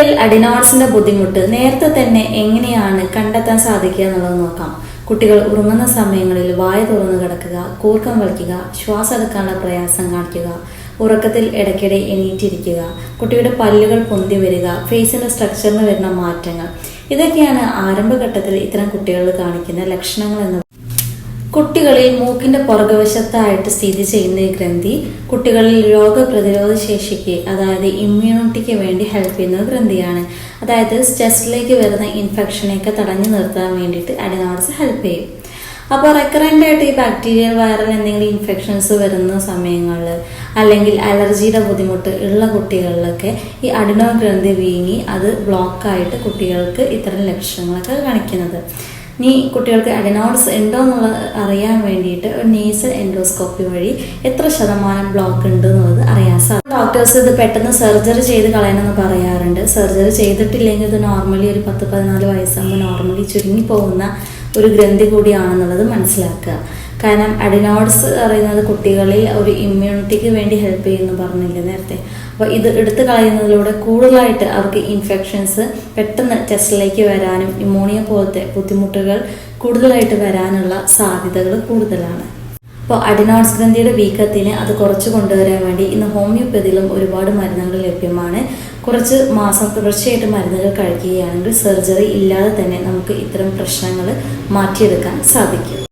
കുട്ടികളിൽ അഡിനോൾസിന്റെ ബുദ്ധിമുട്ട് നേരത്തെ തന്നെ എങ്ങനെയാണ് കണ്ടെത്താൻ സാധിക്കുക എന്നുള്ളത് നോക്കാം. കുട്ടികൾ ഉറങ്ങുന്ന സമയങ്ങളിൽ വായ തുറന്നു കിടക്കുക കൂർക്കം വലിക്കുക ശ്വാസം എടുക്കാനുള്ള പ്രയാസം കാണിക്കുക ഉറക്കത്തിൽ ഇടയ്ക്കിടെ എണീറ്റിരിക്കുക കുട്ടിയുടെ പല്ലുകൾ പൊന്തി വരിക ഫേസിന്റെ സ്ട്രക്ചറിന് വരുന്ന മാറ്റങ്ങൾ. ഇതൊക്കെയാണ് ആരംഭഘട്ടത്തിൽ ഇത്തരം കുട്ടികളിൽ കാണിക്കുന്ന ലക്ഷണങ്ങൾ എന്ന് കുട്ടികളിൽ മൂക്കിന്റെ പുറകുവശത്തായിട്ട് സ്ഥിതി ചെയ്യുന്ന ഈ ഗ്രന്ഥി കുട്ടികളിൽ രോഗപ്രതിരോധ ശേഷിക്ക് അതായത് ഇമ്മ്യൂണിറ്റിക്ക് വേണ്ടി ഹെൽപ്പ് ചെയ്യുന്ന ഗ്രന്ഥിയാണ്. അതായത് ചെസ്റ്റിലേക്ക് വരുന്ന ഇൻഫെക്ഷനെയൊക്കെ തടഞ്ഞു നിർത്താൻ വേണ്ടിയിട്ട് അഡിനോഡ്സ് ഹെൽപ്പ് ചെയ്യും. അപ്പോൾ റെക്കറന്റ് ആയിട്ട് ഈ ബാക്ടീരിയൽ വൈറൽ എന്തെങ്കിലും ഇൻഫെക്ഷൻസ് വരുന്ന സമയങ്ങളിൽ അല്ലെങ്കിൽ അലർജിയുടെ ബുദ്ധിമുട്ട് ഉള്ള കുട്ടികളിലൊക്കെ ഈ അഡിനോ ഗ്രന്ഥി വീങ്ങി അത് ബ്ലോക്കായിട്ട് കുട്ടികൾക്ക് ഇത്തരം ലക്ഷണങ്ങളൊക്കെ കാണിക്കുന്നത്. ഇനി കുട്ടികൾക്ക് അഡിനോഡ്സ് ഉണ്ടോ എന്നുള്ളത് അറിയാൻ വേണ്ടിയിട്ട് ഒരു നേസൽ എൻഡോസ്കോപ്പി വഴി എത്ര ശതമാനം ബ്ലോക്ക് ഉണ്ട് എന്നുള്ളത് അറിയാൻ സാധിക്കും ഡോക്ടേഴ്സ് ഇത് പെട്ടെന്ന് സർജറി ചെയ്ത് കളയണമെന്ന് പറയാറുണ്ട്. സർജറി ചെയ്തിട്ടില്ലെങ്കിൽ ഇത് നോർമലി ഒരു പത്ത് പതിനാല് വയസ്സാകുമ്പോൾ നോർമലി ചുരുങ്ങി പോകുന്ന ഒരു ഗ്രന്ഥി കൂടിയാണെന്നുള്ളത് മനസ്സിലാക്കുക. കാരണം അഡിനോഡ്സ് പറയുന്നത് കുട്ടികളിൽ ഒരു ഇമ്മ്യൂണിറ്റിക്ക് വേണ്ടി ഹെൽപ്പ് ചെയ്യുന്നു പറഞ്ഞില്ലേ നേരത്തെ. അപ്പോൾ ഇത് എടുത്തു കളയുന്നതിലൂടെ കൂടുതലായിട്ട് അവർക്ക് ഇൻഫെക്ഷൻസ് പെട്ടെന്ന് ടെസ്റ്റിലേക്ക് വരാനും ഇമോണിയ പോലത്തെ ബുദ്ധിമുട്ടുകൾ കൂടുതലായിട്ട് വരാനുള്ള സാധ്യതകൾ കൂടുതലാണ്. അപ്പോൾ അഡിനോൺസ് ഗ്രന്ഥിയുടെ വീക്കത്തിന് അത് കുറച്ച് കൊണ്ടുവരാൻ വേണ്ടി ഇന്ന് ഹോമിയോപ്പതിയിലും ഒരുപാട് മരുന്നുകൾ ലഭ്യമാണ്. കുറച്ച് മാസം തുടർച്ചയായിട്ട് മരുന്നുകൾ കഴിക്കുകയാണെങ്കിൽ സർജറി ഇല്ലാതെ തന്നെ നമുക്ക് ഇത്തരം പ്രശ്നങ്ങൾ മാറ്റിയെടുക്കാൻ സാധിക്കും.